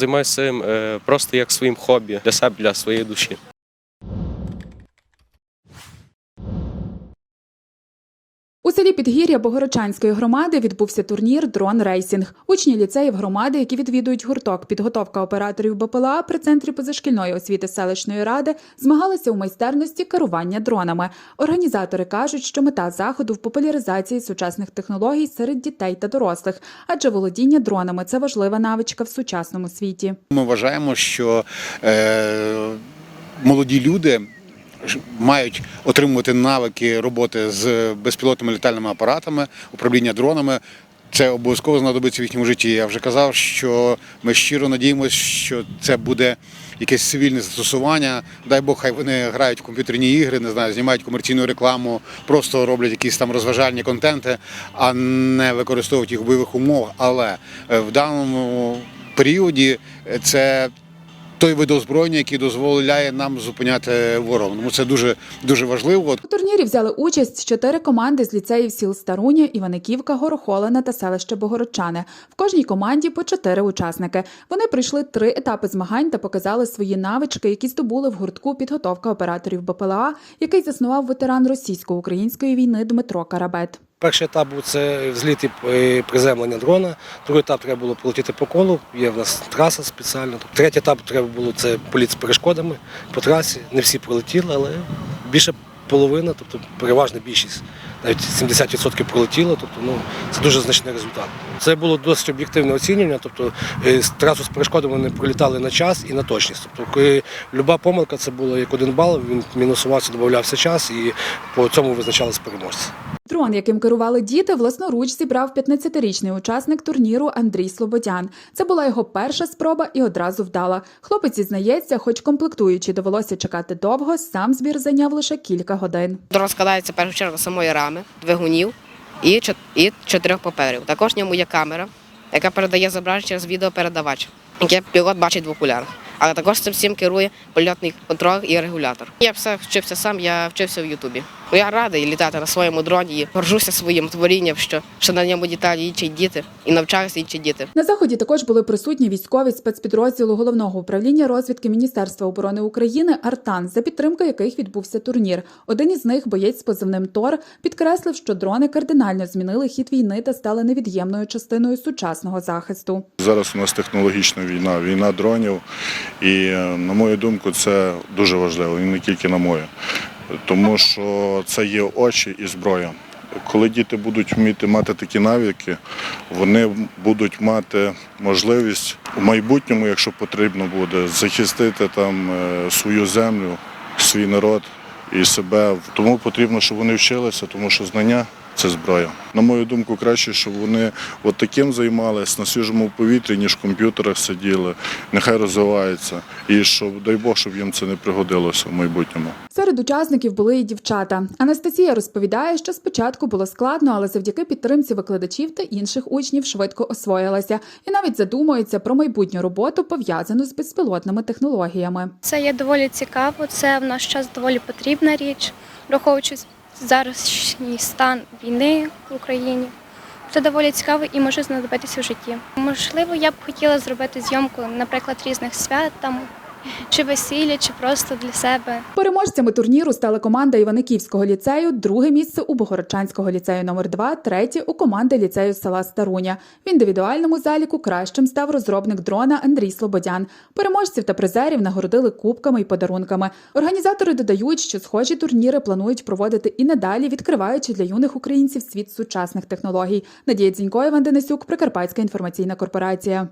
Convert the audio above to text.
Займаюся цим е, просто як своїм хобі для себе, для своєї душі. У селі Підгір'я Богородчанської громади відбувся турнір Дрон Рейсінг. Учні ліцеїв громади, які відвідують гурток підготовка операторів БПЛА при центрі позашкільної освіти селищної ради, змагалися у майстерності керування дронами. Організатори кажуть, що мета заходу в популяризації сучасних технологій серед дітей та дорослих, адже володіння дронами це важлива навичка в сучасному світі. Ми вважаємо, що е, молоді люди мають отримувати навики роботи з безпілотними літальними апаратами, управління дронами. Це обов'язково знадобиться в їхньому житті. Я вже казав, що ми щиро надіємося, що це буде якесь цивільне застосування. Дай Бог, хай вони грають в комп'ютерні ігри, не знаю, знімають комерційну рекламу, просто роблять якісь там розважальні контенти, а не використовують їх в бойових умовах. Але е, в даному періоді це той вид озброєння, який дозволяє нам зупиняти ворога. Тому це дуже дуже важливо. У турнірі взяли участь чотири команди з ліцеїв сіл Старуня, Іваниківка, Горохолина та селище Богородчани. В кожній команді по чотири учасники. Вони пройшли три етапи змагань та показали свої навички, які здобули в гуртку підготовка операторів БПЛА, який заснував ветеран російсько-української війни Дмитро Карабет. Перший етап був це взліт і приземлення дрона. Другий етап треба було полетіти по колу. Є в нас траса спеціальна. Третій етап треба було це політ з перешкодами по трасі. Не всі пролетіли, але більше половина, тобто переважна більшість, навіть 70% пролетіло. Тобто, ну це дуже значний результат. Це було досить об'єктивне оцінювання. Тобто е, трасу з перешкодами вони пролітали на час і на точність. Тобто, люба помилка це було як один бал, він мінусувався, додавався час, і по цьому визначалися переможці. Дрон, яким керували діти, власноруч зібрав 15-річний учасник турніру Андрій Слободян. Це була його перша спроба і одразу вдала. Хлопець зізнається, хоч комплектуючи довелося чекати довго, сам збір зайняв лише кілька годин. Дрон складається першу чергу самої рами, двигунів і чотирьох паперів. Також в ньому є камера, яка передає зображення через відеопередавач, яке пілот бачить в окулярах. Але також цим всім керує польотний контроль і регулятор. Я все вчився сам, я вчився в Ютубі. Ну, Я радий літати на своєму дроні і горжуся своїм творінням, що, що на ньому літають інші діти і навчаються інші діти. На заході також були присутні військові спецпідрозділу головного управління розвідки Міністерства оборони України Артан, за підтримки яких відбувся турнір. Один із них, боєць з позивним Тор, підкреслив, що дрони кардинально змінили хід війни та стали невід'ємною частиною сучасного захисту. Зараз у нас технологічна війна, війна дронів. І, е, на мою думку, це дуже важливо, і не тільки на мою. Тому що це є очі і зброя. Коли діти будуть вміти мати такі навики, вони будуть мати можливість у майбутньому, якщо потрібно буде, захистити там е, свою землю, свій народ і себе. Тому потрібно, щоб вони вчилися, тому що знання це зброя. На мою думку, краще, щоб вони от таким займалися на свіжому повітрі, ніж в комп'ютерах сиділи. Нехай розвиваються. І щоб, дай Бог, щоб їм це не пригодилося в майбутньому. Серед учасників були і дівчата. Анастасія розповідає, що спочатку було складно, але завдяки підтримці викладачів та інших учнів швидко освоїлася і навіть задумується про майбутню роботу, пов'язану з безпілотними технологіями. Це є доволі цікаво, це в наш час доволі потрібна річ, враховуючи зарашній стан війни в Україні. Це доволі цікаво і може знадобитися в житті. Можливо, я б хотіла зробити зйомку, наприклад, різних свят там, чи весілля, чи просто для себе. Переможцями турніру стала команда Іваниківського ліцею, друге місце у Богородчанського ліцею номер 2 третє у команди ліцею села Старуня. В індивідуальному заліку кращим став розробник дрона Андрій Слободян. Переможців та призерів нагородили кубками і подарунками. Організатори додають, що схожі турніри планують проводити і надалі, відкриваючи для юних українців світ сучасних технологій. Надія Дзінько, Іван Денисюк, Прикарпатська інформаційна корпорація.